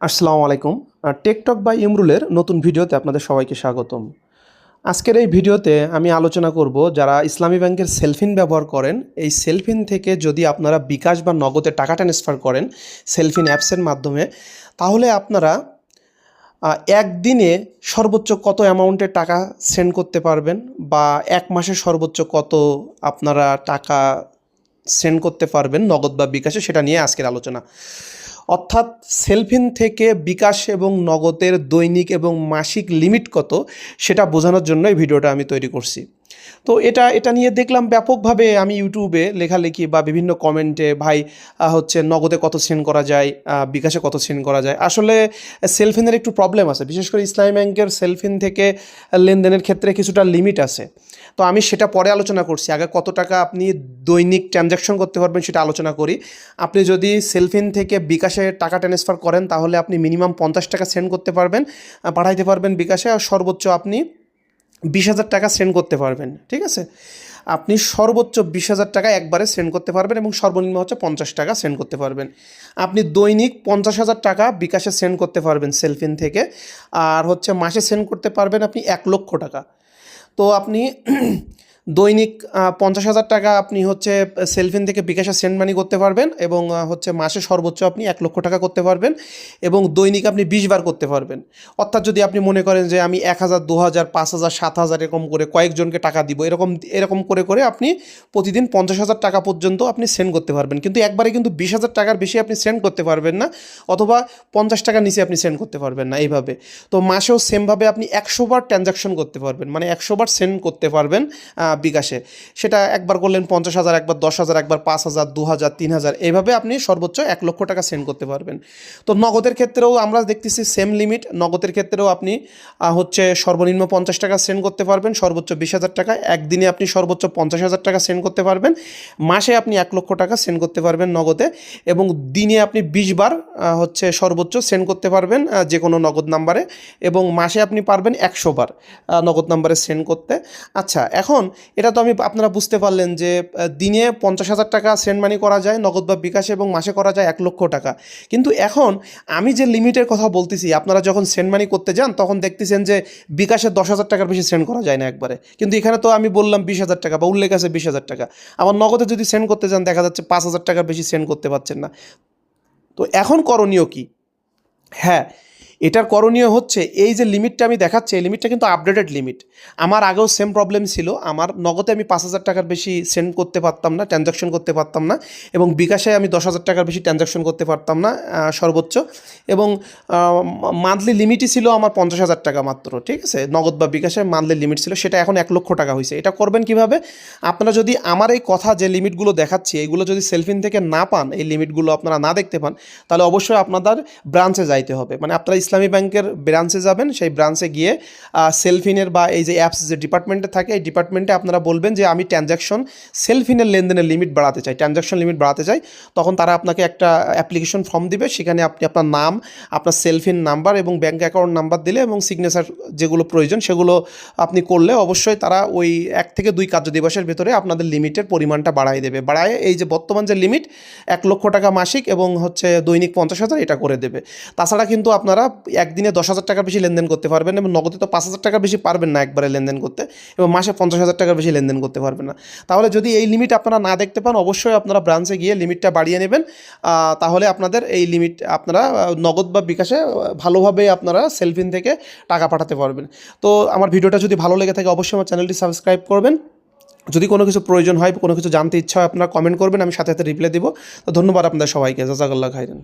আসসালামু আলাইকুম। টেকটক বা ইমরুলের নতুন ভিডিওতে আপনাদের সবাইকে স্বাগতম। আজকের এই ভিডিওতে আমি আলোচনা করব যারা ইসলামী ব্যাংকের সেলফিন ব্যবহার করেন, এই সেলফিন থেকে যদি আপনারা বিকাশ বা নগদে টাকা ট্রান্সফার করেন সেলফিন অ্যাপসের মাধ্যমে, তাহলে আপনারা একদিনে সর্বোচ্চ কত অ্যামাউন্টের টাকা সেন্ড করতে পারবেন বা এক মাসে সর্বোচ্চ কত আপনারা টাকা সেন্ড করতে পারবেন নগদ বা বিকাশে, সেটা নিয়ে আজকের আলোচনা। অর্থাৎ সেলফিন থেকে বিকাশ এবং নগদের দৈনিক এবং মাসিক লিমিট কত, সেটা বোঝানোর জন্য এই ভিডিওটা আমি তৈরি করছি। তো এটা এটা নিয়ে দেখলাম ব্যাপকভাবে আমি ইউটিউবে লেখালেখি বা বিভিন্ন কমেন্টে ভাই হচ্ছে নগদে কত সেন্ড করা যায় বিকাশে কত সেন্ড করা যায়? আসলে সেলফিনের একটু প্রবলেম আছে। বিশেষ করে ইসলামী ব্যাংকের সেলফিন থেকে লেনদেনের ক্ষেত্রে কিছুটা লিমিট আছে। তো আমি সেটা পরে আলোচনা করছি। আগে কত টাকা আপনি দৈনিক ট্রানজ্যাকশন করতে পারবেন সেটা আলোচনা করি। আপনি যদি সেলফিন থেকে বিকাশে টাকা ট্রান্সফার করেন, তাহলে আপনি মিনিমাম পঞ্চাশ টাকা সেন্ড করতে পারবেন পাঠাইতে পারবেন বিকাশে। আর সর্বোচ্চ আপনি বিশ হাজার টাকা সেন্ড করতে পারবেন, ঠিক আছে? আপনি সর্বোচ্চ বিশ হাজার টাকা একবারে সেন্ড করতে পারবেন এবং সর্বনিম্ন হচ্ছে পঞ্চাশ টাকা সেন্ড করতে পারবেন। আপনি দৈনিক পঞ্চাশ হাজার টাকা বিকাশে সেন্ড করতে পারবেন সেলফিন থেকে, আর হচ্ছে মাসে সেন্ড করতে পারবেন আপনি এক লক্ষ টাকা। তো আপনি দৈনিক পঞ্চাশ হাজার টাকা আপনি হচ্ছে সেলফিন থেকে বিকাশে সেন্ড মানি করতে পারবেন এবং হচ্ছে মাসে সর্বোচ্চ আপনি এক লক্ষ টাকা করতে পারবেন এবং দৈনিক আপনি বিশ বার করতে পারবেন। অর্থাৎ যদি আপনি মনে করেন যে আমি এক হাজার, দু হাজার, পাঁচ হাজার, সাত হাজার এরকম করে কয়েকজনকে টাকা দিব, এরকম এরকম করে করে আপনি প্রতিদিন পঞ্চাশ হাজার টাকা পর্যন্ত আপনি সেন্ড করতে পারবেন। কিন্তু একবারে কিন্তু বিশ হাজার টাকার বেশি আপনি সেন্ড করতে পারবেন না অথবা পঞ্চাশ টাকার নিচে আপনি সেন্ড করতে পারবেন না এইভাবে। তো মাসেও সেমভাবে আপনি একশো বার ট্রানজাকশন করতে পারবেন মানে একশো বার সেন্ড করতে পারবেন বিকাশে। সেটা একবার করলেন পঞ্চাশ হাজার, একবার দশ হাজার, একবার পাঁচ হাজার দু হাজার তিন হাজার এইভাবে আপনি সর্বোচ্চ এক লক্ষ টাকা সেন্ড করতে পারবেন। তো নগদের ক্ষেত্রেও আমরা দেখতেছি সেম লিমিট নগদের ক্ষেত্রেও আপনি হচ্ছে সর্বনিম্ন পঞ্চাশ টাকা সেন্ড করতে পারবেন, সর্বোচ্চ বিশ হাজার টাকা, একদিনে আপনি সর্বোচ্চ পঞ্চাশ হাজার টাকা সেন্ড করতে পারবেন, মাসে আপনি এক লক্ষ টাকা সেন্ড করতে পারবেন নগদে, এবং দিনে আপনি বিশ বার হচ্ছে সর্বোচ্চ সেন্ড করতে পারবেন যে কোনো নগদ নাম্বারে, এবং মাসে আপনি পারবেন একশো বার নগদ নাম্বারে সেন্ড করতে। আচ্ছা এখন এটা তো আমি আপনারা বুঝতে পারলেন যে দিনে পঞ্চাশ হাজার টাকা সেন্ড মানি করা যায়, নগদ বা বিকাশে এবং মাসে করা যায় এক লক্ষ টাকা। কিন্তু এখন আমি যে লিমিটের কথা বলতেছি, আপনারা যখন সেন্ড মানি করতে যান, তখন দেখতেছেন যে, বিকাশে দশ হাজার টাকার বেশি সেন্ড করা যায় না একবারে। কিন্তু এখানে তো আমি বললাম বিশ হাজার টাকা বা উল্লেখ আছে বিশ হাজার টাকা। আমার নগদে যদি সেন্ড করতে যান, দেখা যাচ্ছে পাঁচ হাজার টাকার বেশি সেন্ড করতে পারছেন না। তো এখন করণীয় কি? হ্যাঁ এটার করণীয় হচ্ছে এই যে লিমিটটা আমি দেখাচ্ছি, এই লিমিটটা কিন্তু আপডেটেড লিমিট আমার আগেও সেম প্রবলেম ছিল। আমার নগদে আমি পাঁচ হাজার টাকার বেশি সেন্ড করতে পারতাম না ট্রানজাকশন করতে পারতাম না এবং বিকাশে আমি দশ হাজার টাকার বেশি ট্রানজাকশন করতে পারতাম না সর্বোচ্চ। এবং মান্থলি লিমিটই ছিল আমার পঞ্চাশ হাজার টাকা মাত্র, ঠিক আছে? নগদ বা বিকাশে মান্থলি লিমিট ছিল, সেটা এখন এক লক্ষ টাকা হয়েছে। এটা করবেন কীভাবে? আপনারা যদি আমার এই কথা যে লিমিটগুলো দেখাচ্ছি এইগুলো যদি সেলফিন থেকে না পান, এই লিমিটগুলো আপনারা না দেখতে পান, তাহলে অবশ্যই আপনাদের ব্রাঞ্চে যাইতে হবে। মানে আপনারা ইসলামী ব্যাংকের ব্রাঞ্চে যাবেন, সেই ব্রাঞ্চে গিয়ে সেলফিনের বা এই যে অ্যাপস যে ডিপার্টমেন্টে থাকে, এই ডিপার্টমেন্টে আপনারা বলবেন যে আমি ট্রানজ্যাকশন সেলফিনের লেনদেনের লিমিট বাড়াতে চাই ট্রানজ্যাকশন লিমিট বাড়াতে চাই। তখন তারা আপনাকে একটা অ্যাপ্লিকেশন ফর্ম দিবে, সেখানে আপনি আপনার নাম, আপনার সেলফিন নাম্বার এবং ব্যাঙ্ক অ্যাকাউন্ট নাম্বার দিলে এবং সিগনেচার যেগুলো প্রয়োজন সেগুলো আপনি করলে অবশ্যই তারা ওই এক থেকে দুই কার্য দিবসের ভেতরে আপনাদের লিমিটের পরিমাণটা বাড়াই দেবে। বাড়ায় এই যে বর্তমান যে লিমিট এক লক্ষ টাকা মাসিক এবং হচ্ছে দৈনিক পঞ্চাশ হাজার এটা করে দেবে। তাছাড়া কিন্তু আপনারা একদিনে দশ হাজার টাকার বেশি লেনদেন করতে পারবেন এবং নগদে তো পাঁচ হাজার টাকার বেশি পারবেন না একবারে লেনদেন করতে এবং মাসে পঞ্চাশ হাজার টাকার বেশি লেনদেন করতে পারবেন না। তাহলে যদি এই লিমিট আপনারা না দেখতে পান, অবশ্যই আপনারা ব্রাঞ্চে গিয়ে লিমিটটা বাড়িয়ে নেবেন। তাহলে আপনাদের এই লিমিট আপনারা নগদ বা বিকাশে ভালোভাবে আপনারা সেলফিন থেকে টাকা পাঠাতে পারবেন। তো আমার ভিডিওটা যদি ভালো লেগে থাকে, অবশ্যই আমার চ্যানেলটি সাবস্ক্রাইব করবেন। যদি কোনো কিছু প্রয়োজন হয়, কোনো কিছু জানতে ইচ্ছা হয়, আপনারা কমেন্ট করবেন, আমি সাথে সাথে রিপ্লাই দেবো। তো ধন্যবাদ আপনাদের সবাইকে। জাজাকাল্লাহ খাইরেন।